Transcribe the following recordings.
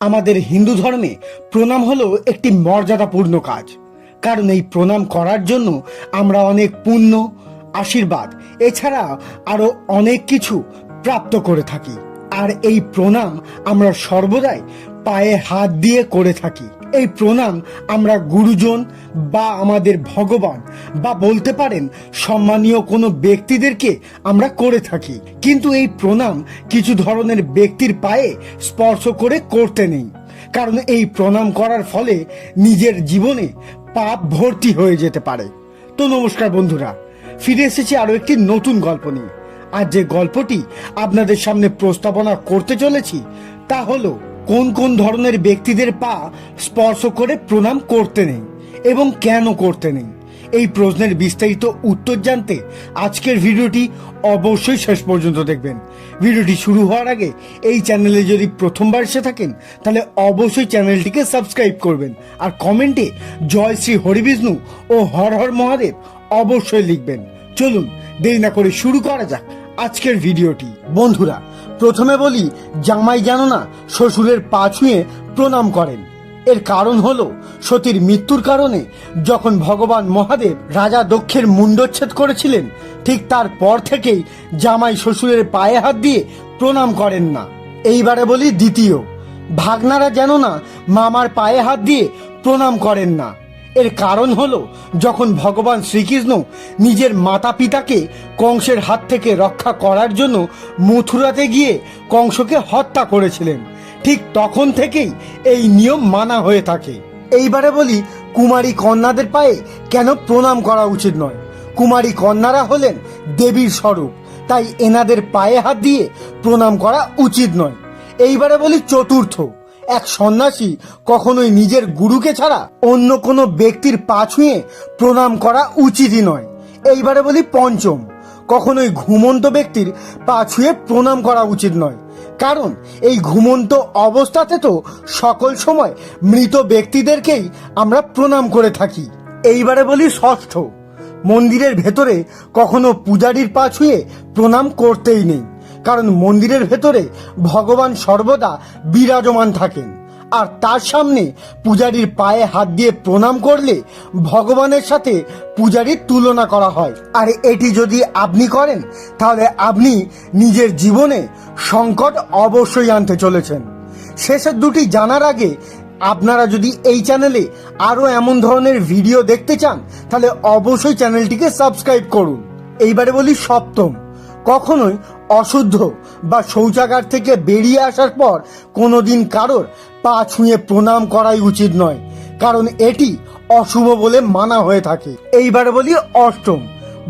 আমাদের হিন্দু ধর্মে প্রণাম হলো একটি মর্যাদাপূর্ণ কাজ। কারণ এই প্রণাম করার জন্য আমরা অনেক পুণ্য, আশীর্বাদ, এছাড়া আরও অনেক কিছু প্রাপ্ত করে থাকি। আর এই প্রণাম আমরা সর্বদাই পায়ে হাত দিয়ে করে থাকি। এই প্রণাম আমরা গুরুজন বা আমাদের ভগবান বা বলতে পারেন সম্মানীয় কোনো ব্যক্তিদেরকে আমরা করে থাকি। কিন্তু এই প্রণাম কিছু ধরনের ব্যক্তির পায়ে স্পর্শ করে করতে নেই। কারণ এই প্রণাম করার ফলে নিজের জীবনে পাপ ভর্তি হয়ে যেতে পারে। তো নমস্কার বন্ধুরা, ফিরে এসেছি আরও একটি নতুন গল্প নিয়ে। আর যে গল্পটি আপনাদের সামনে প্রস্তাবনা করতে চলেছি তা হলো কোন কোন ধরনের ব্যক্তিদের পা স্পর্শ করে প্রণাম করতে নেই এবং কেন করতে নেই? এই প্রশ্নের বিস্তারিত উত্তর জানতে আজকের ভিডিওটি অবশ্যই শেষ পর্যন্ত দেখবেন। ভিডিওটি শুরু হওয়ার আগে এই চ্যানেলে যদি প্রথমবার এসে থাকেন, তাহলে অবশ্যই চ্যানেলটিকে সাবস্ক্রাইব করবেন আর কমেন্টে জয় শ্রী হরিবিষ্ণু ও হর হর মহাদেব অবশ্যই লিখবেন। চলুন, দেরি না করে শুরু করা যাক আজকের ভিডিওটি। বন্ধুরা প্রথমে বলি, জামাই যেন না শ্বশুরের পা ছুঁয়ে প্রণাম করেন। এর কারণ হল, সতীর মৃত্যুর কারণে যখন ভগবান মহাদেব রাজা দক্ষের মুন্ডচ্ছেদ করেছিলেন, ঠিক তারপর থেকেই জামাই শ্বশুরের পায়ে হাত দিয়ে প্রণাম করেন না। এইবারে বলি দ্বিতীয়, ভাগনারা যেন না মামার পায়ে হাত দিয়ে প্রণাম করেন না। এর কারণ হলো, যখন ভগবান শ্রীকৃষ্ণ নিজের মাতা পিতাকে কংসের হাত থেকে রক্ষা করার জন্য মথুরাতে গিয়ে কংসকে হত্যা করেছিলেন, ঠিক তখন থেকেই এই নিয়ম মানা হয়ে থাকে। এইবারে বলি, কুমারী কন্যাদের পায়ে কেন প্রণাম করা উচিত নয়? কুমারী কন্যারা হলেন দেবীর স্বরূপ, তাই এনাদের পায়ে হাত দিয়ে প্রণাম করা উচিত নয়। এইবারে বলি, চতুর্থ। এক সন্ন্যাসী কখনোই নিজের গুরুকে ছাড়া অন্য কোনো ব্যক্তির পা ছুঁয়ে প্রণাম করা উচিতই নয়। এইবারে বলি পঞ্চম। কখনোই ঘুমন্ত ব্যক্তির পা ছুঁয়ে প্রণাম করা উচিত নয়। কারণ এই ঘুমন্ত অবস্থাতে তো সকল সময় মৃত ব্যক্তিদেরকেই আমরা প্রণাম করে থাকি। এইবারে বলি ষষ্ঠ। মন্দিরের ভেতরে কখনো পূজারীর পা ছুঁয়ে প্রণাম করতেই নেই। কারণ মন্দিরের ভেতরে ভগবান সর্বদা বিরাজমান থাকেন। আর তার সামনে পূজারীর পায়ে হাত দিয়ে প্রণাম করলে ভগবানের সাথে পূজারীর তুলনা করা হয়। আর এটি যদি আপনি করেন, তাহলে আপনি নিজের জীবনে সংকট অবশ্যই আনতে চলেছেন। শেষের দুটি জানার আগে আপনারা যদি এই চ্যানেলে আরও এমন ধরনের ভিডিও দেখতে চান, তাহলে অবশ্যই চ্যানেলটিকে সাবস্ক্রাইব করুন। এইবারে বলি সপ্তম। কখনোই অশুদ্ধ বা শৌচাগার থেকে বেরিয়ে আসার পর কোনোদিন কারোর পা ছুঁয়ে প্রণাম করাই উচিত নয়, কারণ এটি অশুভ বলে মানা হয়ে থাকে। এইবার বলি অষ্টম।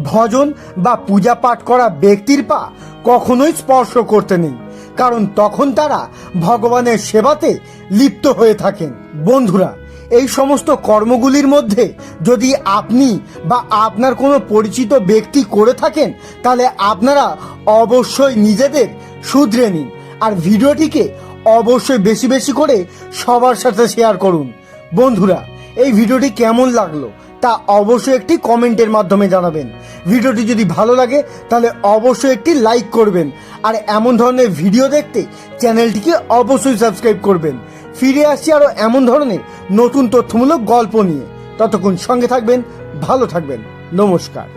ভজন বা পূজা পাঠ করা ব্যক্তির পা কখনোই স্পর্শ করতে নেই, কারণ তখন তারা ভগবানের সেবাতে লিপ্ত হয়ে থাকেন। বন্ধুরা এই সমস্ত কর্মগুলির মধ্যে যদি আপনি বা আপনার কোনো পরিচিত ব্যক্তি করে থাকেন, তাহলে আপনারা অবশ্যই নিজেদের শুধরে নিন। আর ভিডিওটিকে অবশ্যই বেশি বেশি করে সবার সাথে শেয়ার করুন। বন্ধুরা, এই ভিডিওটি কেমন লাগল তা অবশ্যই একটি কমেন্টের মাধ্যমে জানাবেন। ভিডিওটি যদি ভালো লাগে, তাহলে অবশ্যই একটি লাইক করবেন। আর এমন ধরনের ভিডিও দেখতে চ্যানেলটিকে অবশ্যই সাবস্ক্রাইব করবেন। ফিরে আসছি আরও এমন ধরনের নতুন তথ্যমূলক গল্প নিয়ে। ততক্ষণ সঙ্গে থাকবেন, ভালো থাকবেন। নমস্কার।